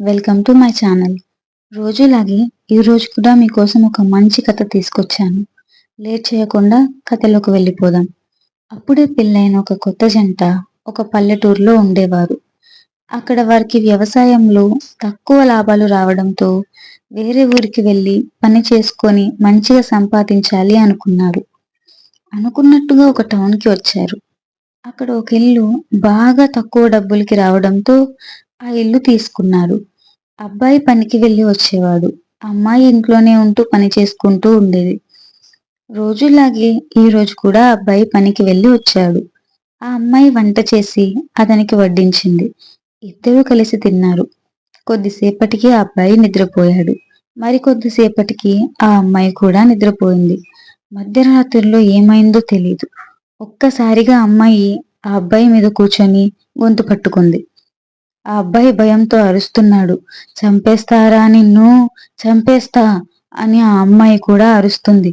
Welcome to my channel రోజులాగే ఈరోజు కూడా మీకోసం ఒక మంచి కథ తీసుకొచ్చాను. లేట్ చేయకుండా కథలోకి వెళ్ళిపోదాం. అప్పుడే పెళ్ళైన ఒక కొత్త జంట ఒక పల్లెటూరులో ఉండేవారు. అక్కడ వారికి వ్యవసాయంలో తక్కువ లాభాలు రావడంతో వేరే ఊరికి వెళ్ళి పని చేసుకొని మంచిగా సంపాదించాలి అనుకున్నారు. అనుకున్నట్టుగా ఒక టౌన్కి వచ్చారు. అక్కడ ఒక ఇల్లు బాగా తక్కువ డబ్బులకి రావడంతో ఆ ఇల్లు తీసుకున్నారు అబ్బాయి పనికి వెళ్ళి వచ్చేవాడు. అమ్మాయి ఇంట్లోనే ఉంటూ పని చేసుకుంటూ ఉండేది. రోజులాగే ఈ రోజు కూడా అబ్బాయి పనికి వెళ్ళి వచ్చాడు. ఆ అమ్మాయి వంట చేసి అతనికి వడ్డించింది. ఇద్దరూ కలిసి తిన్నారు. కొద్దిసేపటికి ఆ అబ్బాయి నిద్రపోయాడు. మరి కొద్దిసేపటికి ఆ అమ్మాయి కూడా నిద్రపోయింది. మధ్యరాత్రిలో ఏమైందో తెలియదు ఒక్కసారిగా అమ్మాయి ఆ అబ్బాయి మీద కూర్చొని గొంతు పట్టుకుంది. ఆ అబ్బాయి భయంతో అరుస్తున్నాడు. చంపేస్తారా నిన్ను? చంపేస్తా అని ఆ అమ్మాయి కూడా అరుస్తుంది.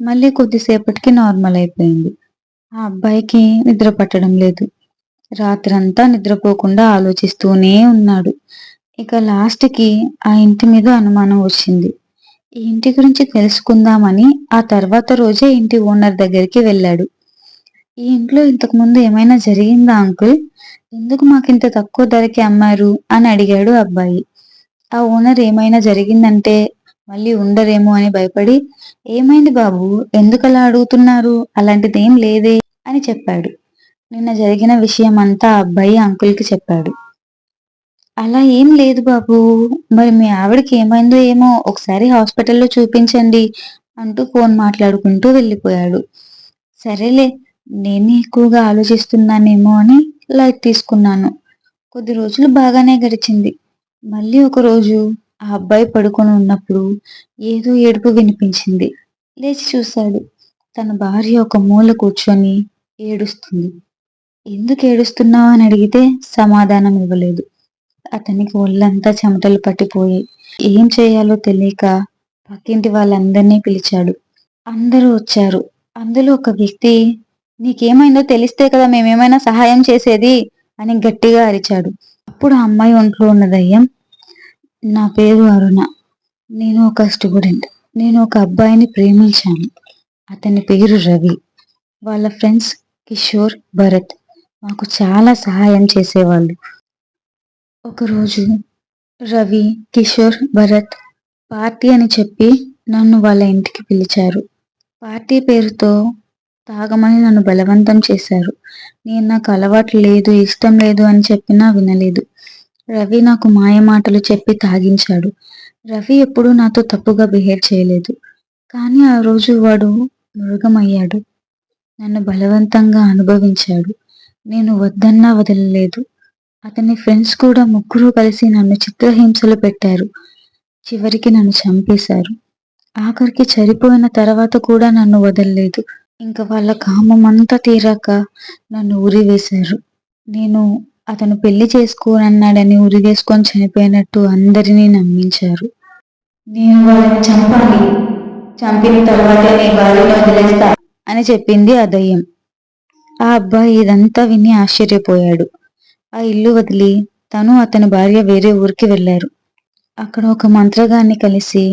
మళ్ళీ కొద్దిసేపటికి నార్మల్ అయిపోయింది. ఆ అబ్బాయికి నిద్ర పట్టడం లేదు. రాత్రంతా నిద్రపోకుండా ఆలోచిస్తూనే ఉన్నాడు. ఇక లాస్ట్కి ఆ ఇంటి మీద అనుమానం వచ్చింది. ఈ ఇంటి గురించి తెలుసుకుందామని ఆ తర్వాత రోజే ఇంటి ఓనర్ దగ్గరికి వెళ్ళాడు. ఈ ఇంట్లో ఇంతకు ముందు ఏమైనా జరిగిందా అంకుల్? ఎందుకు మాకింత తక్కువ ధరకి అమ్మారు? అని అడిగాడు అబ్బాయి. ఆ ఓనర్ ఏమైనా జరిగిందంటే మళ్ళీ ఉండరేమో అని భయపడి ఏమైంది బాబు? ఎందుకలా అడుగుతున్నారు? అలాంటిది ఏం లేదే అని చెప్పాడు. నిన్న జరిగిన విషయం అంతా అబ్బాయి అంకుల్కి చెప్పాడు. అలా ఏం లేదు బాబు. మరి మీ ఆవిడకి ఏమైందో ఏమో ఒకసారి హాస్పిటల్లో చూపించండి అంటూ ఫోన్ మాట్లాడుకుంటూ వెళ్ళిపోయాడు. సరేలే నేనే ఎక్కువగా ఆలోచిస్తున్నానేమో అని లైట్ తీసుకున్నాను. కొద్ది రోజులు బాగానే గడిచింది. మళ్ళీ ఒకరోజు ఆ అబ్బాయి పడుకొని ఉన్నప్పుడు ఏదో ఏడుపు వినిపించింది. లేచి చూశాడు. తన భార్య ఒక మూల కూర్చొని ఏడుస్తుంది. ఎందుకు ఏడుస్తున్నావు? అని అడిగితే సమాధానం ఇవ్వలేదు. అతనికి ఒళ్ళంతా చెమటలు పట్టిపోయి ఏం చేయాలో తెలియక పక్కింటి వాళ్ళందరినీ పిలిచాడు. అందరూ వచ్చారు. అందులో ఒక వ్యక్తి నీకేమైందో తెలిస్తే కదా మేమేమైనా సహాయం చేసేది అని గట్టిగా అరిచాడు. అప్పుడు ఆ అమ్మాయి ఒంట్లో ఉన్న దయ్యం నా పేరు అరుణ. నేను ఒక స్టూడెంట్. నేను ఒక అబ్బాయిని ప్రేమించాను. అతని పేరు రవి. వాళ్ళ ఫ్రెండ్స్ కిషోర్ భరత్. మాకు చాలా సహాయం చేసేవాళ్ళు. ఒకరోజు రవి కిషోర్ భరత్ పార్టీ అని చెప్పి నన్ను వాళ్ళ ఇంటికి పిలిచారు. పార్టీ పేరుతో తాగమని నన్ను బలవంతం చేశారు. నేను నాకు అలవాటు లేదు ఇష్టం లేదు అని చెప్పినా వినలేదు. రవి నాకు మాయ మాటలు చెప్పి తాగించాడు. రవి ఎప్పుడూ నాతో తప్పుగా బిహేవ్ చేయలేదు. కానీ ఆ రోజు వాడు మృగమయ్యాడు. నన్ను బలవంతంగా అనుభవించాడు. నేను వద్దన్నా వదలలేదు. అతని ఫ్రెండ్స్ కూడా ముగ్గురు కలిసి నన్ను చిత్రహింసలు పెట్టారు. చివరికి నన్ను చంపేశారు. ఆఖరికి చనిపోయిన తర్వాత కూడా నన్ను వదలలేదు. ఇంకా వాళ్ళ కామం అంతా తీరాక నన్ను ఉరివేశారు నేను అతను పెళ్ళి చేసుకోనన్నాడని ఉరివేసుకొని చనిపోయినట్టు అందరినీ నమ్మించారు. నేను వాళ్ళని చంపాలి. చంపిన తర్వాతే నీ భార్యను వదిలేస్తా అని చెప్పింది ఆ దయ్యం ఆ అబ్బాయి ఇదంతా విని ఆశ్చర్యపోయాడు. ఆ ఇల్లు వదిలి తను అతని భార్య వేరే ఊరికి వెళ్ళారు. అక్కడ ఒక మంత్రగాన్ని కలిసి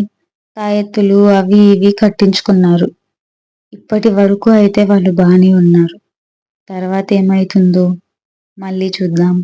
తాయెత్తులు అవి ఇవి కట్టించుకున్నారు. ఇప్పటి వరకు అయితే వాళ్ళు బాగానే ఉన్నారు. తర్వాత ఏమైతుందో మళ్ళీ చూద్దాం.